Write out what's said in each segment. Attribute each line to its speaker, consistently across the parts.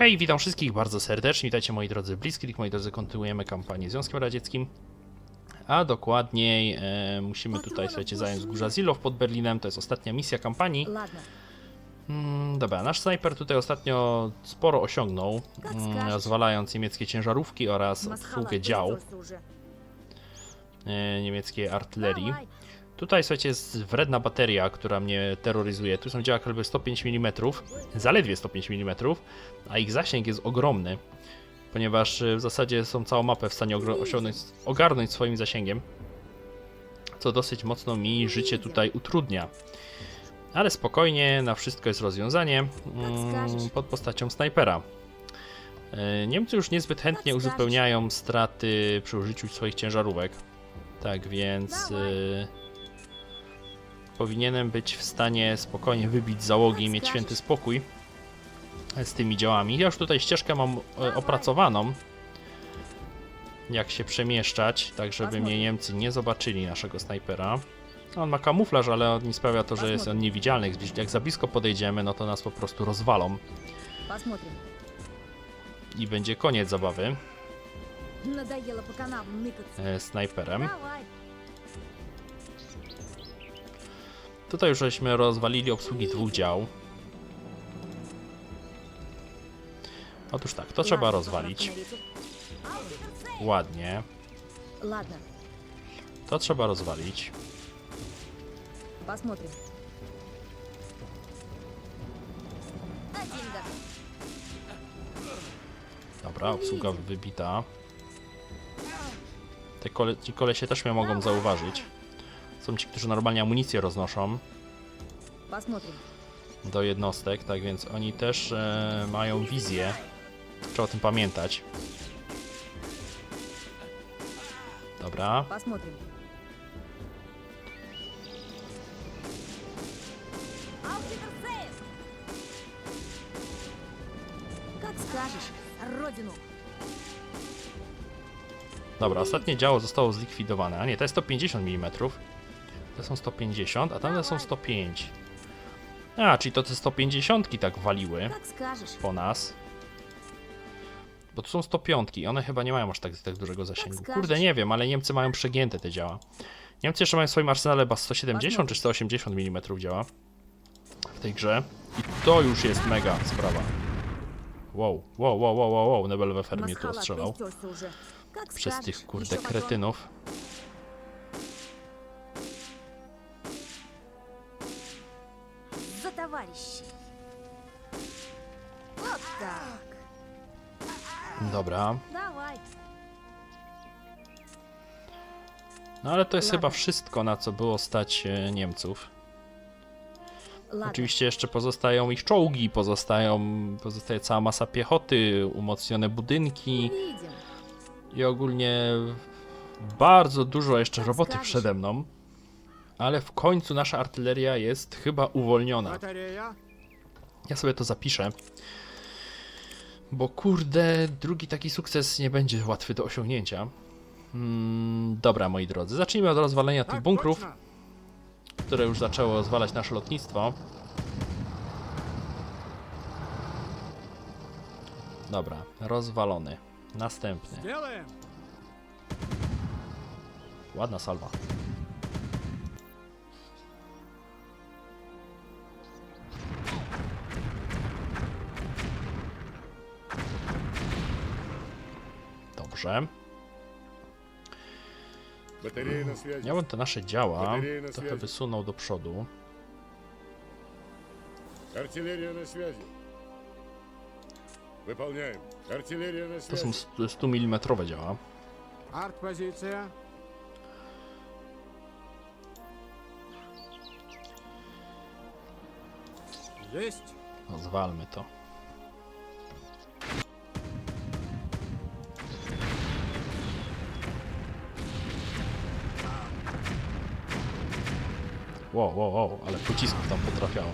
Speaker 1: Hej, witam wszystkich bardzo serdecznie, witajcie moi drodzy Bliskich, moi drodzy, kontynuujemy kampanię z Związkiem Radzieckim. A dokładniej e, musimy tutaj, słuchajcie, zająć Górza Zilow pod Berlinem, to jest ostatnia misja kampanii. Mm, dobra, nasz snajper tutaj ostatnio sporo osiągnął, mm, niemieckie ciężarówki oraz obsługę dział e, niemieckiej artylerii. Tutaj słuchajcie jest wredna bateria, która mnie terroryzuje. Tu są działa kalibry 105 mm, zaledwie 105 mm, a ich zasięg jest ogromny, ponieważ e, w zasadzie są całą mapę w stanie osiągnąć, ogarnąć swoim zasięgiem, co dosyć mocno mi życie tutaj utrudnia. Ale spokojnie, na wszystko jest rozwiązanie mm, pod postacią snajpera. E, Niemcy już niezbyt chętnie uzupełniają straty przy użyciu swoich ciężarówek. Tak więc powinienem być w stanie spokojnie wybić załogi i mieć święty spokój z tymi działami. Ja już tutaj ścieżkę mam e, opracowaną, jak się przemieszczać, tak żeby mnie Niemcy nie zobaczyli naszego snajpera. On ma kamuflaż, ale on nie sprawia to, że jest on niewidzialny. Jak za blisko podejdziemy, no to nas po prostu rozwalą. I będzie koniec zabawy. E, snajperem. Tutaj już żeśmy rozwalili obsługi dwóch dział. Otóż tak, to trzeba rozwalić. Ładnie. To trzeba rozwalić. Dobra, obsługa wybita. Te kole ci kolesie też mnie mogą zauważyć. Są ci, którzy normalnie amunicję roznoszą do jednostek, tak więc oni też e, mają wizję. Trzeba o tym pamiętać. Dobra. Dobra, ostatnie działo zostało zlikwidowane. A nie, to jest 150 mm. Te są 150, a tamte są 105. A, czyli to te 150 tak waliły po nas. Bo tu są 105 i one chyba nie mają aż tak, tak dużego zasięgu. Kurde, nie wiem, ale Niemcy mają przegięte te działa. Niemcy jeszcze mają w swoim arsenale chyba 170 czy 180 mm działa w tej grze. I to już jest mega sprawa. Wow, wow, wow, wow, wow, wow, Nebelwefer mnie tu ostrzelał. Przez tych kurde kretynów.
Speaker 2: zachowaliście. Tak.
Speaker 1: Dobra. No ale to jest chyba wszystko, na co było stać e, Niemców.
Speaker 2: Lada.
Speaker 1: Oczywiście jeszcze pozostają ich czołgi, pozostają, pozostaje cała masa piechoty, umocnione budynki i ogólnie bardzo dużo jeszcze roboty przede mną ale w końcu nasza artyleria jest chyba uwolniona. Ja sobie to zapiszę. Bo kurde, drugi taki sukces nie będzie łatwy do osiągnięcia. Mm, dobra, moi drodzy, zacznijmy od rozwalenia tych bunkrów, które już zaczęło zwalać nasze lotnictwo. Dobra, rozwalony. Następny. Ładna salwa. Dobrze.
Speaker 3: Батарея на связи.
Speaker 1: Ja bym te nasze działa
Speaker 3: Baterie na
Speaker 1: trochę
Speaker 3: связи.
Speaker 1: wysunął do przodu.
Speaker 3: Артиллерия на связи. Выполняем. Артиллерия на
Speaker 1: To
Speaker 3: связи.
Speaker 1: są 100 mm działa.
Speaker 4: Арт-позиция. Есть.
Speaker 1: No, zwalmy to. wow, wow, wow, ale pocisków tam potrafiało.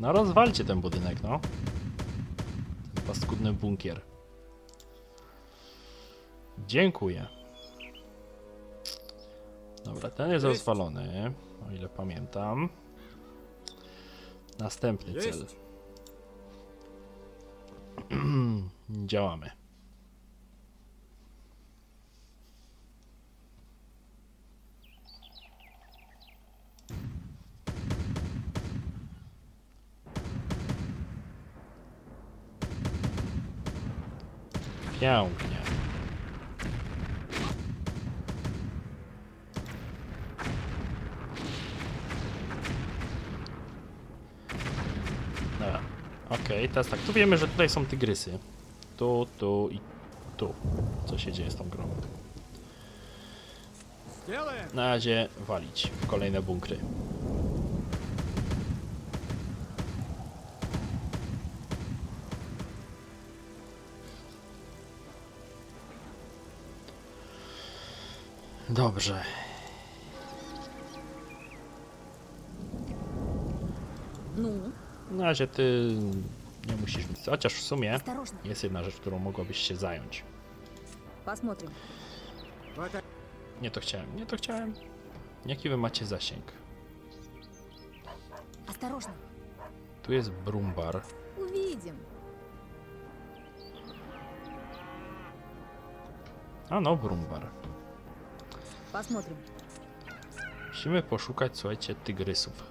Speaker 1: No rozwalcie ten budynek, no. Ten paskudny bunkier. Dziękuję. Dobra, ten jest rozwalony, o ile pamiętam. Następny cel. Działamy. Pięknie. Dobra. Okej, teraz tak, tu wiemy, że tutaj są tygrysy tu, tu i tu. Co się dzieje z tą grą? Na razie walić w kolejne bunkry. Dobrze.
Speaker 2: No.
Speaker 1: Na razie ty nie musisz mieć. Chociaż w sumie jest jedna rzecz, którą mogłabyś się zająć. Nie to chciałem, nie to chciałem. Jaki wy macie zasięg? Tu jest brumbar. A no, brumbar. Musimy poszukać, słuchajcie, tygrysów.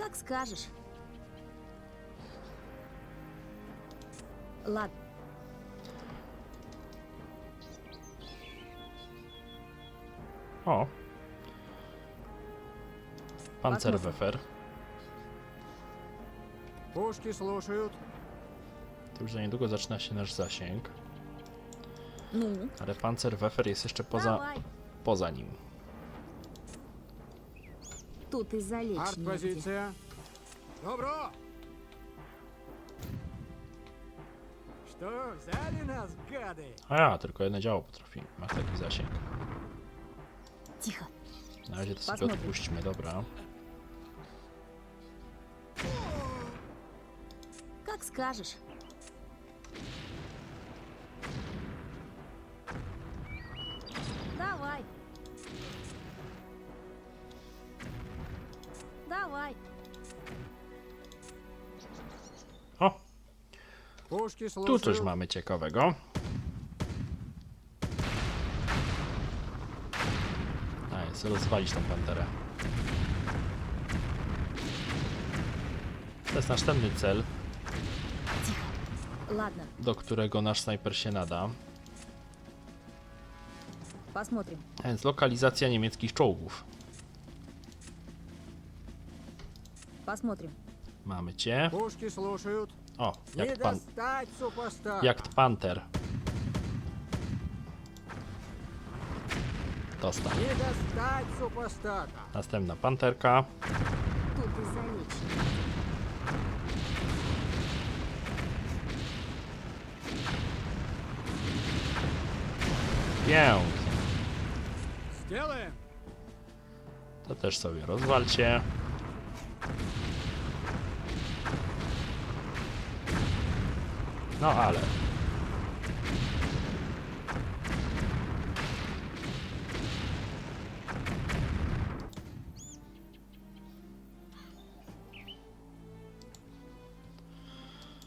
Speaker 2: Jak skażesz. Ладно.
Speaker 1: O! Panzerweffer.
Speaker 4: Пушки слушают.
Speaker 1: To już za niedługo zaczyna się nasz zasięg.
Speaker 2: Ну,
Speaker 1: Ale Panzerweffer jest jeszcze poza,
Speaker 2: давай.
Speaker 1: poza nim.
Speaker 2: Тут и залечь негде.
Speaker 4: Арт-позиция. Добро. Что, взяли нас, гады?
Speaker 1: A ja, tylko jedno działo potrafi. Ma taki zasięg.
Speaker 2: Тихо.
Speaker 1: Na razie to sobie
Speaker 2: Pasmo.
Speaker 1: odpuśćmy, dobra.
Speaker 2: Как скажешь.
Speaker 1: Tu
Speaker 4: слушают.
Speaker 1: coś mamy ciekawego. A jest, rozwalić tą panterę. To jest następny cel,
Speaker 2: Ладно,
Speaker 1: do którego nasz snajper się nada.
Speaker 2: посмотрим.
Speaker 1: A więc lokalizacja niemieckich czołgów.
Speaker 2: Посмотрим.
Speaker 1: Mamy cię.
Speaker 4: Пушки слушают.
Speaker 1: O, jak pan... Jak panter. Dostał. Następna panterka. Pięknie. To też sobie rozwalcie. No ale.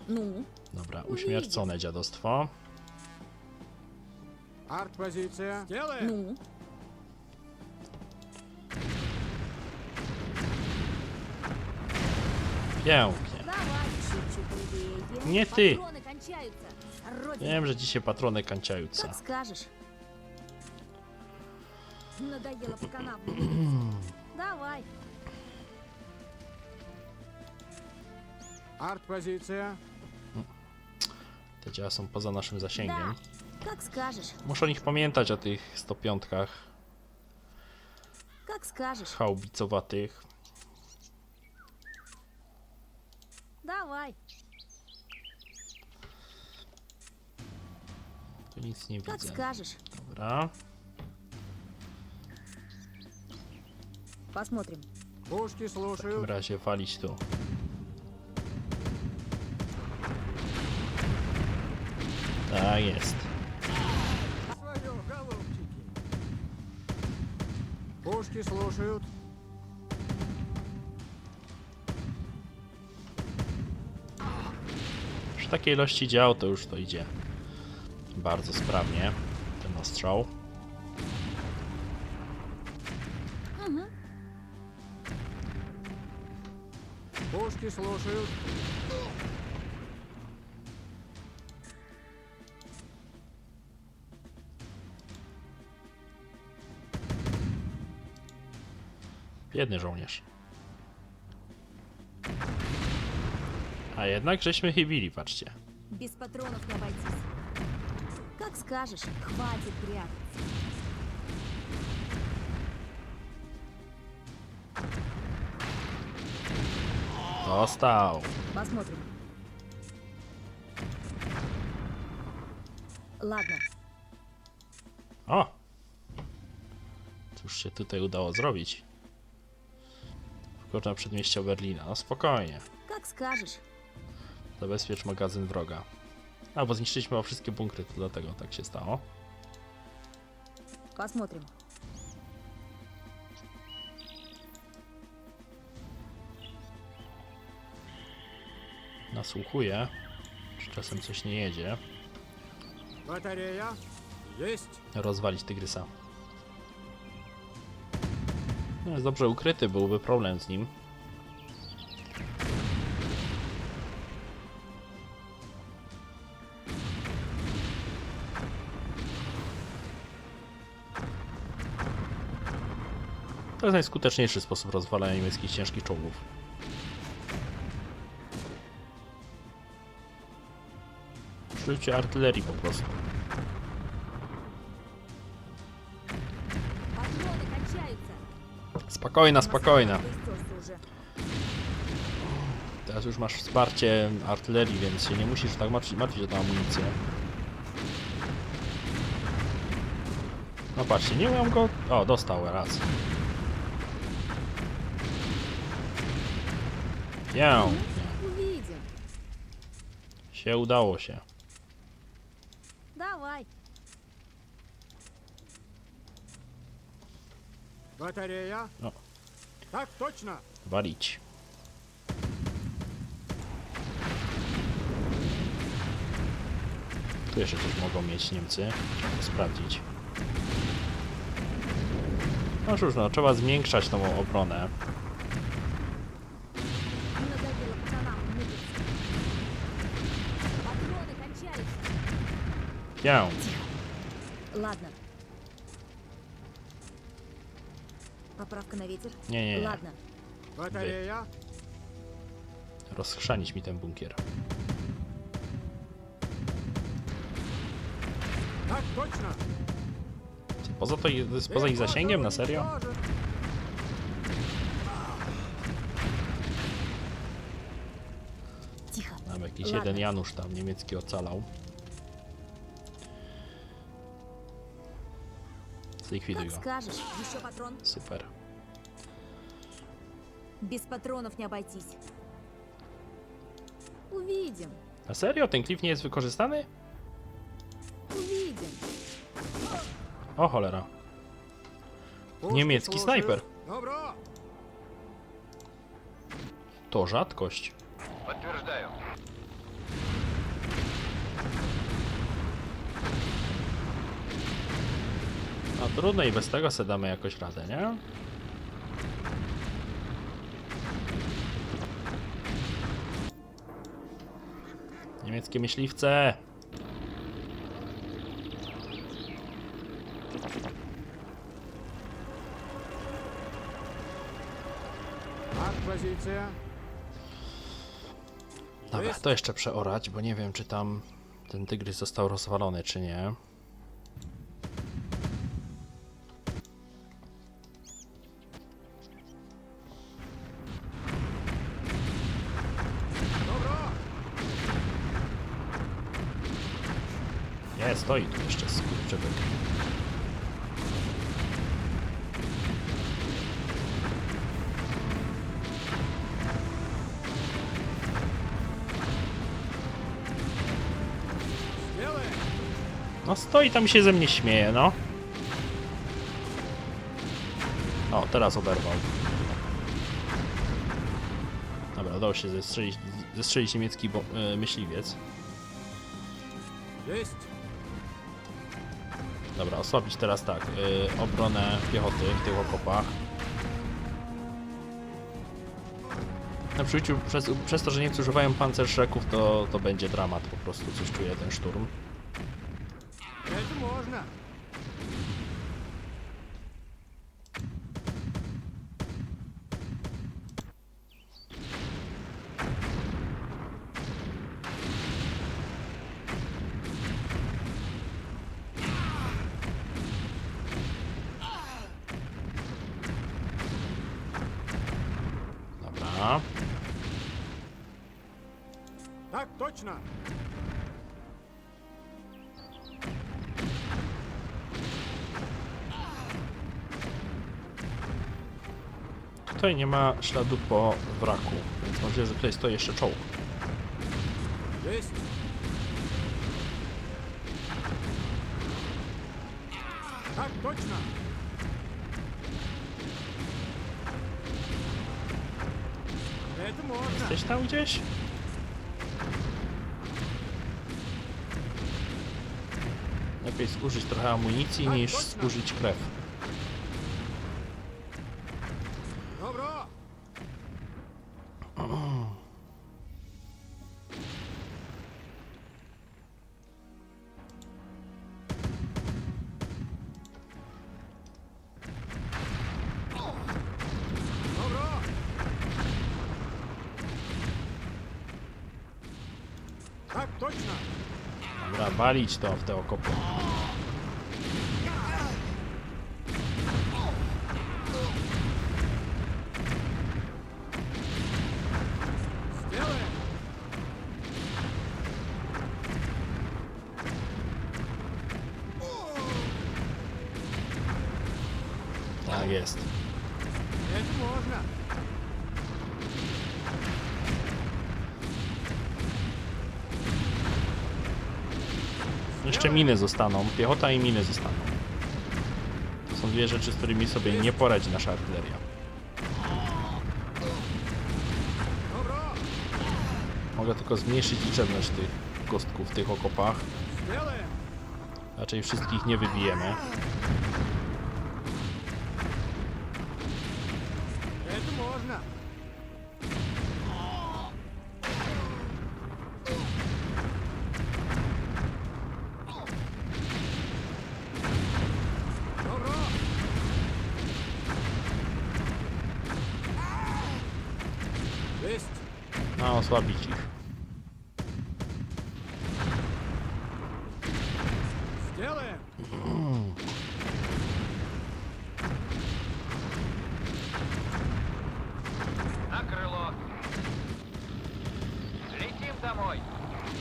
Speaker 2: Ну,
Speaker 1: Dobra, uśmiercone dziadostwo.
Speaker 4: Арт-позиция. Сделаем.
Speaker 2: ну.
Speaker 1: Pięknie.
Speaker 2: Давай, чуть-чуть левее.
Speaker 1: Не ты.
Speaker 2: Патроны кончаются. Родина,
Speaker 1: Wiem, że dzisiaj patrony kanciające.
Speaker 2: как скажешь. Надоело по канавам бегать. Давай.
Speaker 4: Арт-позиция.
Speaker 1: Te działa są poza naszym zasięgiem.
Speaker 2: Да, как скажешь.
Speaker 1: Muszę o nich pamiętać, o tych 105
Speaker 2: Как скажешь.
Speaker 1: chaubicowatych.
Speaker 2: Давай.
Speaker 1: Tu nic nie
Speaker 2: Как
Speaker 1: widzę.
Speaker 2: скажешь.
Speaker 1: Dobra.
Speaker 2: Посмотрим.
Speaker 4: Пушки
Speaker 1: W takim
Speaker 4: слушают.
Speaker 1: razie walić tu. Tak jest.
Speaker 4: Свое, голубчики. Пушки слушают.
Speaker 1: Przy takiej ilości dział to już to idzie bardzo sprawnie. Ten ostrzał.
Speaker 4: Пушки слушают.
Speaker 1: Biedny żołnierz. A jednak żeśmy chybili, patrzcie.
Speaker 2: Без патронов не обойтись. Как скажешь, хватит прятаться.
Speaker 1: Dostał.
Speaker 2: Посмотрим. Ладно,
Speaker 1: O! Cóż się tutaj udało zrobić? Wkocz na przedmieścia Berlina. No spokojnie.
Speaker 2: как скажешь.
Speaker 1: Zabezpiecz magazyn wroga. A, bo zniszczyliśmy chyba wszystkie bunkry, to dlatego tak się stało.
Speaker 2: Посмотрим.
Speaker 1: Nasłuchuję, czy czasem coś nie jedzie.
Speaker 4: Батарея. Есть.
Speaker 1: Rozwalić tygrysa. No, jest dobrze ukryty, byłby problem z nim. jest najskuteczniejszy sposób rozwalania niemieckich ciężkich czołgów. Użycie artylerii po prostu. Spokojna, spokojna. Teraz już masz wsparcie artylerii, więc się nie musisz tak martwić, martwić o tę amunicję. No patrzcie, nie miałem go... O, dostał raz. Pięknie.
Speaker 2: Увидим.
Speaker 1: Się udało się.
Speaker 2: Давай.
Speaker 4: Батарея.
Speaker 1: No.
Speaker 4: Так точно.
Speaker 1: Walić. Tu jeszcze coś mogą mieć Niemcy. Trzeba to sprawdzić. No cóż, no, trzeba zwiększać tą obronę. Pięknie.
Speaker 2: Ладно. Поправка на ветер?
Speaker 1: Nie, nie, nie.
Speaker 2: Ладно.
Speaker 4: Батарея.
Speaker 1: Rozchrzanić mi ten bunkier.
Speaker 4: Так точно.
Speaker 1: Co, Poza, to, jest poza ich zasięgiem? Na serio?
Speaker 4: Уничтожен.
Speaker 2: Тихо.
Speaker 1: Tam jakiś
Speaker 2: Ладно.
Speaker 1: jeden Janusz tam niemiecki ocalał. Zlikwiduj
Speaker 2: Как
Speaker 1: go.
Speaker 2: скажешь. Еще патрон.
Speaker 1: Super.
Speaker 2: Без патронов не обойтись. Увидим.
Speaker 1: Na serio? Ten klif nie jest wykorzystany?
Speaker 2: Увидим.
Speaker 1: O cholera.
Speaker 4: Пушки
Speaker 1: Немецкий
Speaker 4: слушают.
Speaker 1: снайпер.
Speaker 4: Добро.
Speaker 1: To rzadkość. trudne i bez tego sobie damy jakoś radę, nie? Niemieckie myśliwce! Dobra, to jeszcze przeorać, bo nie wiem, czy tam ten tygrys został rozwalony, czy nie. No tu jeszcze skurczybyk. No stoi tam się ze mnie śmieje, no. O, teraz oberwał. Dobra, udało się zestrzelić, zestrzelić niemiecki bo, e, myśliwiec.
Speaker 4: Jest!
Speaker 1: Dobra, osłabić teraz tak, y, obronę piechoty w tych okopach. Na przykład przez, przez to, że Niemcy używają pancerszreków, to, to będzie dramat po prostu, coś czuję ten szturm. Dobra.
Speaker 4: Так точно.
Speaker 1: Tutaj nie ma śladu po wraku, więc możliwe, że tutaj stoi jeszcze czołg.
Speaker 4: Есть. Так точно.
Speaker 1: Jesteś tam gdzieś? Lepiej zużyć trochę amunicji niż zużyć krew. Dobra, walić to w te okopy. miny zostaną, piechota i miny zostaną. To są dwie rzeczy, z którymi sobie nie poradzi nasza artyleria.
Speaker 4: Добро.
Speaker 1: Mogę tylko zmniejszyć liczebność tych kostków w tych okopach.
Speaker 4: Сделаем.
Speaker 1: Raczej wszystkich nie wybijemy.
Speaker 4: Это можно.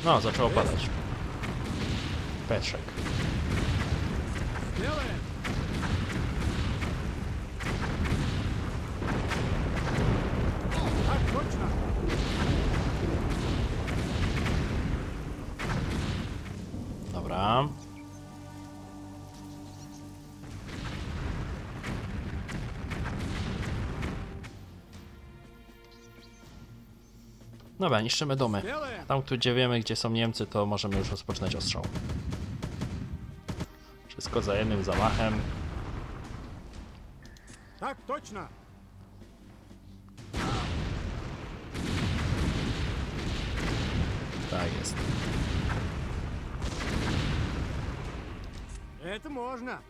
Speaker 1: No, zaczęło padać. Peszek. Dobra. Dobra, niszczymy domy.
Speaker 4: Сделаем.
Speaker 1: Tam, tu gdzie wiemy, gdzie są Niemcy, to możemy już rozpoczynać ostrzał. Wszystko za jednym zamachem.
Speaker 4: Так точно.
Speaker 1: Tak jest.
Speaker 4: Это можно.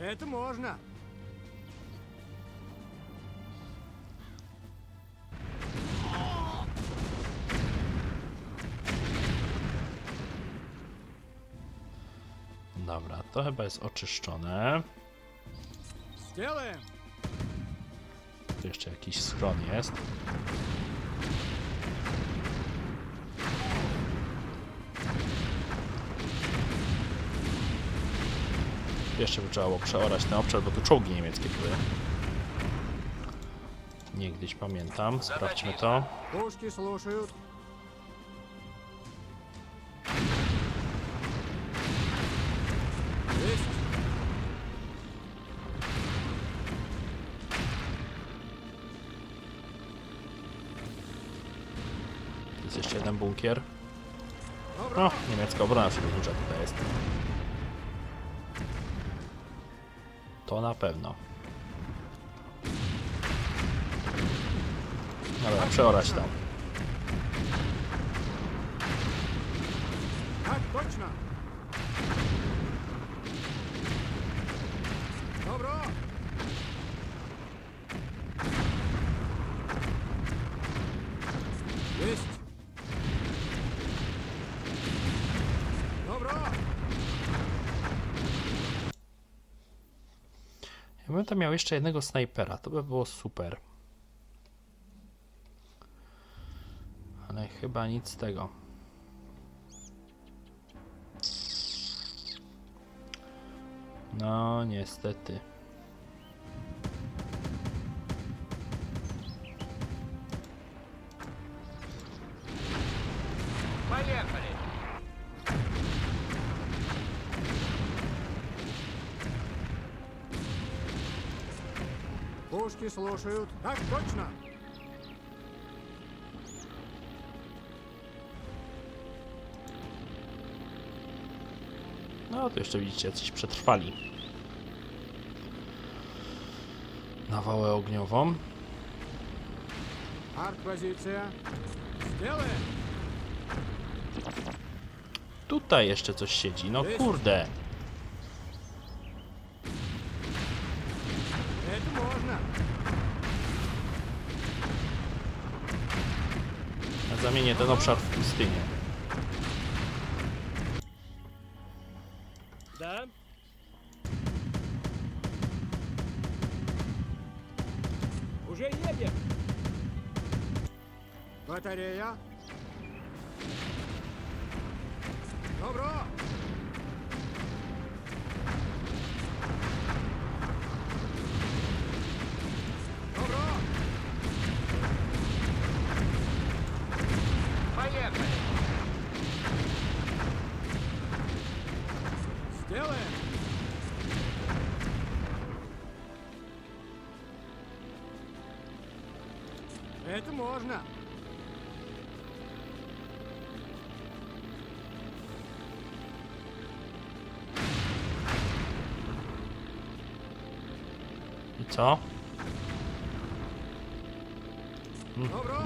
Speaker 4: Это можно.
Speaker 1: to chyba jest oczyszczone. Tu jeszcze jakiś schron jest. Jeszcze by trzeba było przeorać ten obszar, bo tu czołgi niemieckie były. Niegdyś pamiętam. Sprawdźmy to.
Speaker 4: Puszki słuchają.
Speaker 1: Jest jeszcze jeden bunkier. No, niemiecka obrona się duża tutaj jest. To na pewno. Dobra, przeorać tam.
Speaker 4: Tak, chodź. Dobro!
Speaker 1: Ja bym tam miał jeszcze jednego snajpera, to by było super. Ale chyba nic z tego. No, niestety.
Speaker 4: Пушки слушают. Так точно.
Speaker 1: No, to jeszcze widzicie, jacyś przetrwali. Nawałę ogniową.
Speaker 4: Арт-позиция. Сделаем.
Speaker 1: Tutaj jeszcze coś siedzi, no kurde. Zamienię ten obszar w pustynię.
Speaker 5: Да? Уже едем.
Speaker 4: Батарея.
Speaker 1: I co?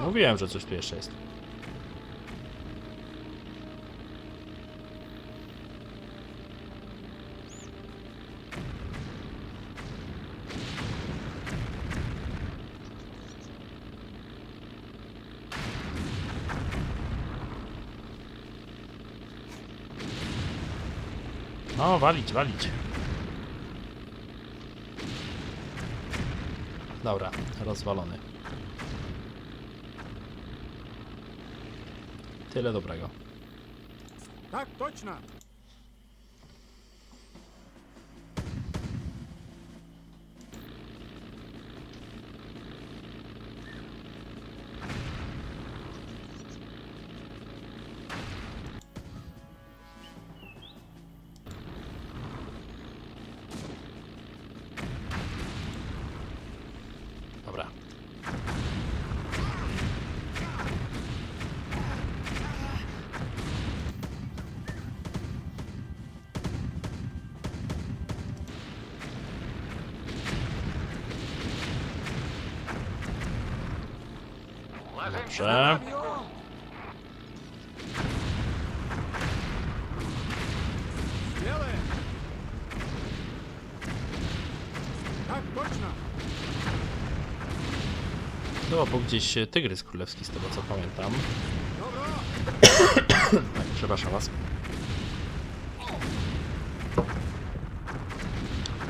Speaker 1: Mówiłem, że coś tu jeszcze jest. No, walić, walić. Dobra, rozwalony. Tyle dobrego.
Speaker 4: Так точно.
Speaker 1: Dobrze. No, bo gdzieś e, tygrys królewski, z tego co pamiętam. tak, przepraszam was.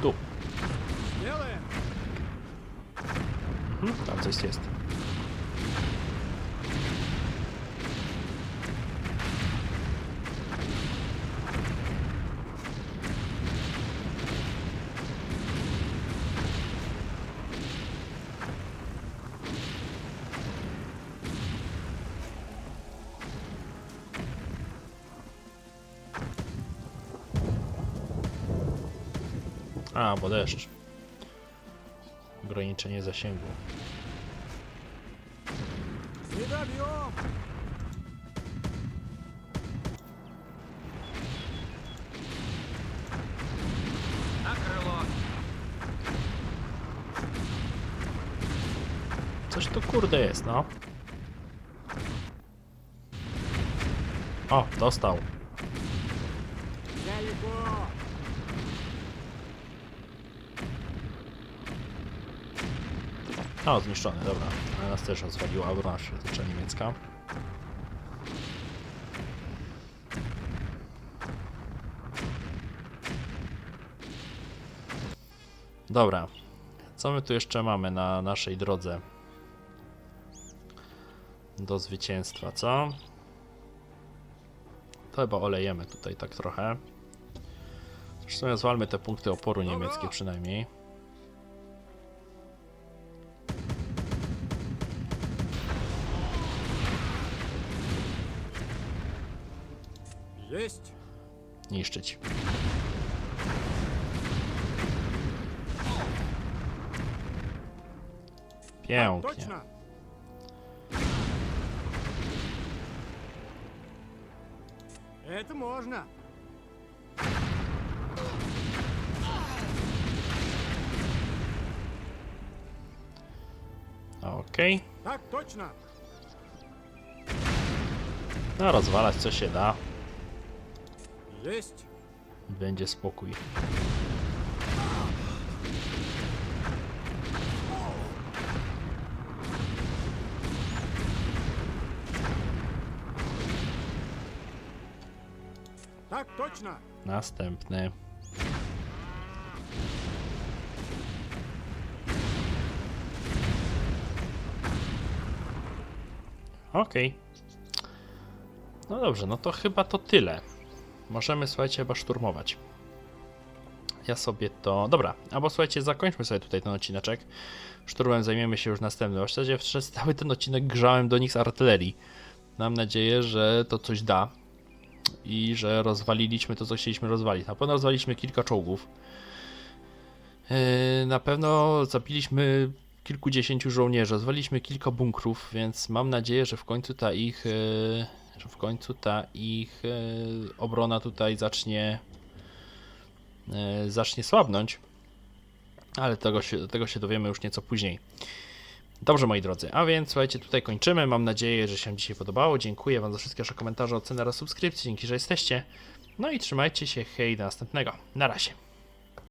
Speaker 1: Tu. Mhm, tam coś jest. A, bo deszcz. Ograniczenie zasięgu.
Speaker 4: Coś
Speaker 1: to kurde jest, no. O, dostał. O, zniszczony, dobra. Ale nas też rozwaliła obrona średnicza niemiecka. Dobra. Co my tu jeszcze mamy na naszej drodze? Do zwycięstwa, co? To chyba olejemy tutaj tak trochę. Zresztą zwalmy te punkty oporu niemieckie przynajmniej. niszczyć. Pięknie.
Speaker 4: Точно. Это можно.
Speaker 1: Okej.
Speaker 4: Так точно.
Speaker 1: No rozwalać co się da.
Speaker 4: Есть.
Speaker 1: Będzie spokój.
Speaker 4: Так точно.
Speaker 1: Następny. Okej. No dobrze, no to chyba to tyle. Możemy, słuchajcie, chyba szturmować. Ja sobie to... Dobra, albo słuchajcie, zakończmy sobie tutaj ten odcineczek. Szturmem zajmiemy się już następnym. Zasadzie przez cały ten odcinek grzałem do nich z artylerii. Mam nadzieję, że to coś da i że rozwaliliśmy to, co chcieliśmy rozwalić. Na pewno rozwaliliśmy kilka czołgów. Yy, Na pewno zabiliśmy kilkudziesięciu żołnierzy, rozwaliliśmy kilka bunkrów, więc mam nadzieję, że w końcu ta ich, yy, że w końcu ta ich yy, obrona tutaj zacznie yy, zacznie słabnąć. Ale tego się, tego się dowiemy już nieco później. Dobrze, moi drodzy, a więc słuchajcie, tutaj kończymy. Mam nadzieję, że się Wam dzisiaj podobało. Dziękuję Wam za wszystkie wasze komentarze, oceny oraz subskrypcje. Dzięki, że jesteście. No i trzymajcie się. Hej, do następnego. Na razie.